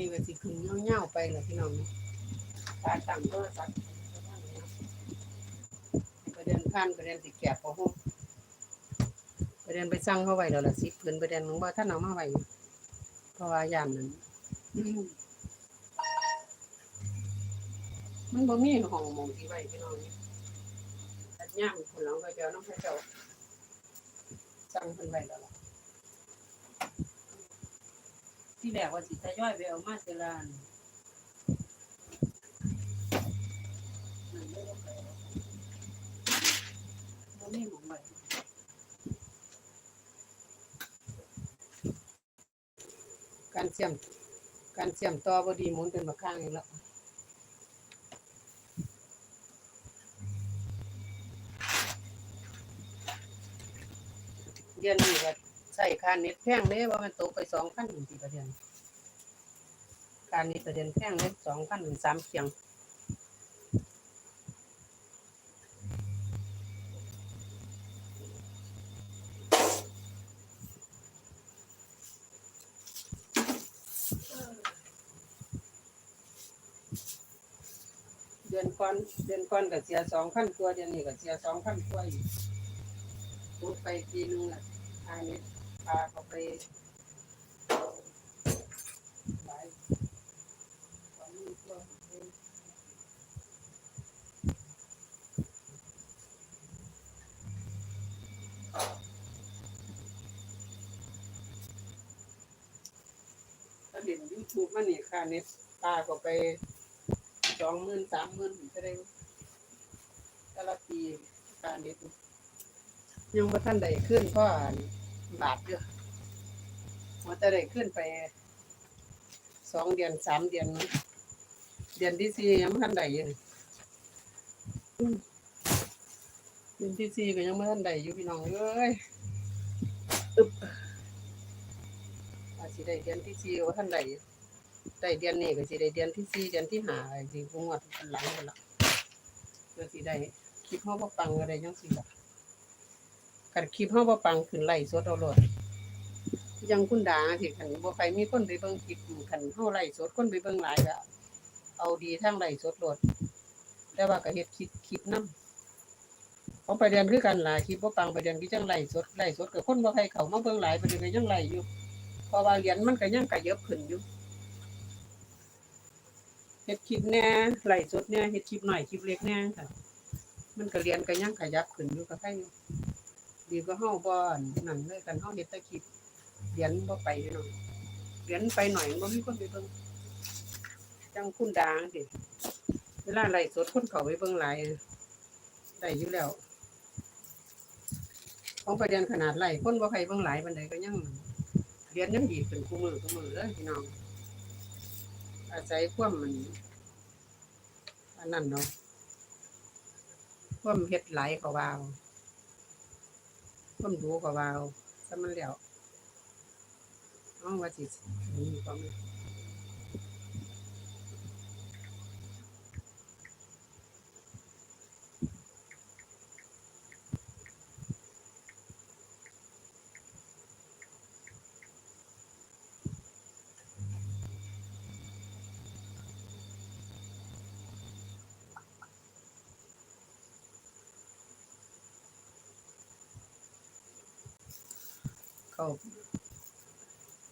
นี้ก็สิขึ้นเงาๆไปแหละพี่น้องตาตั้งโทรศัพท์ประเด็นพันประเด็นสิแกบพอห้องประเด็นไปสั่งเข้าไว้แล้วล่ะสิเพิ่นประเด็นมึงว่าท่านเอามาไว้เพราะว่ายามนั้นมันบ่มีห้องหมองที่ไว้พี่น้องนี่ตัดย่างคนหลังก็จะเอาน้ำพระเจ้าสั่งเพิ่นไว้แล้วล่ะ ที่แรกว่าสิทยอยไปเอามาเสลานไม่หมองไว้การเสียมการเสียมต่อบ่ดีหมุนเป็นบักข้างอีกแล้วเดือนนี้ก็ ใช้ค่าเน็ตแพงเด้ว่ามันตกไป2,000ถึง4ประเดือนค่าเน็ตประเดือนแพงเด้2,000ถึง3เคียงเดือนก่อนเดือนก่อนก็เสีย2,000กว่าเดือนนี้ก็เสีย2,000กว่าอีกตกไปทีนึงล่ะค่าเน็ ตาเข้าไปหลายกว่านี้กว่าเดิมถ้าเห็นยูทูบมันนี่ค่าเน็ตปลาก็ไปสองหมื่นสามหมื่นจะได้แต่ละปีค่าเน็ตยังบ่ทันได้ขึ้นพราะ บาทเด้อว่าจะได้ขึ้นไปสองเดือนสามเดือน เดือนที่สี่ยังบ่ทันได้ยู่อืมเดือนที่สี่ก็ยังบ่ทันได้อยู่พี่น้องเอ้ยอึบอาจสิได้เดือนที่สี่ว่าท่านใดได้เดือนนี้ก็สิได้เดือนที่สี่เดือนที่ห้าก็สิบ่งวดกันหลังกันละเพื่อสิได้คลิปเฮาบ่ปังก็ได้จังซี่ละ คันคลิปเฮาบ่ปังขึ้นไลฟ์สดเอาโลดยังคุณดาที่คันบ่ใครมีคนไปเบิ่งคลิปคันเฮาไลฟ์สดคนไปเบิ่งหลายก็เอาดีทางไลฟ์สดโลดแต่ว่าก็เฮ็ดคลิปคลิปนำของประเด็นคือกันหล่ะคลิปบ่ปังประเด็นคือจังไลฟ์สดไลฟ์สดก็คนบ่ใครเข้ามาเบิ่งหลายประเด็นก็ยังไลฟ์อยู่เพราะว่าเหรียญมันก็ยังกระเยบขึ้นอยู่เฮ็ดคลิปแน่ไหลฟ์สดแน่เฮ็ดคลิปหน่อยคลิปเล็กแน่ค่ะมันก็เรียญก็ยังขยับขึ้นอยู่ก็ใครอยู่ ดีกว่าเฮาบ่อันนั่นเลยกันเฮาเฮ็ดแต่คลิปเหรียญบ่ไปเนาะเหรียญไปหน่อยบ่มีคนไปเบิ่งจังคุณดางสิเวลาไลฟ์สดคนเขาไปเบิ่งหลายได้อยู่แล้วของประเด็นขนาดไลฟ์คนบ่ใครเบิ่งหลายปานใดก็ยังเรียนยังดีขึ้นคู่มือคู่มือเลยพี่น้องอาศัยความมันอันนั้นเนาะความเฮ็ดไหลายก็วาว คนดูก็ว่าวซะมันแล้วเอาว่าสินี่ก็ เขา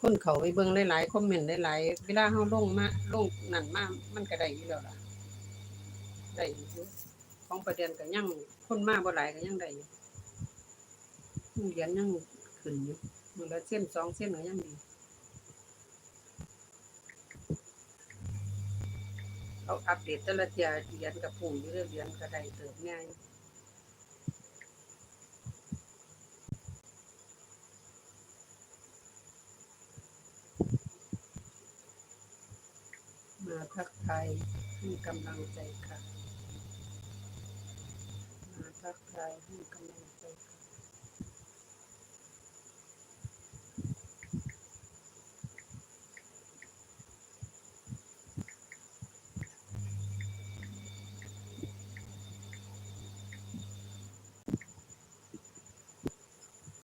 คนเขาไปเบิ่งหลายๆคอมเมนต์หลายๆเวลาเฮาลงมาลงนั่นมามันก็ได้อยู่แล้วล่ะได้อยู่ของประเด็นก็ยังคนมาบ่หลายก็ยังได้อยู่เหรียญยังขึ้นอยู่มันละเส้นสองเส้นก็ยังดีเขาอัปเดตแต่ละเที่ยเหรียญกับปุ่มอยู่เรื่อยเหรียญก็ได้เติบง่าย ไทยให้กำลังใจค่ะ มาทักทายให้กำลังใจค่ะ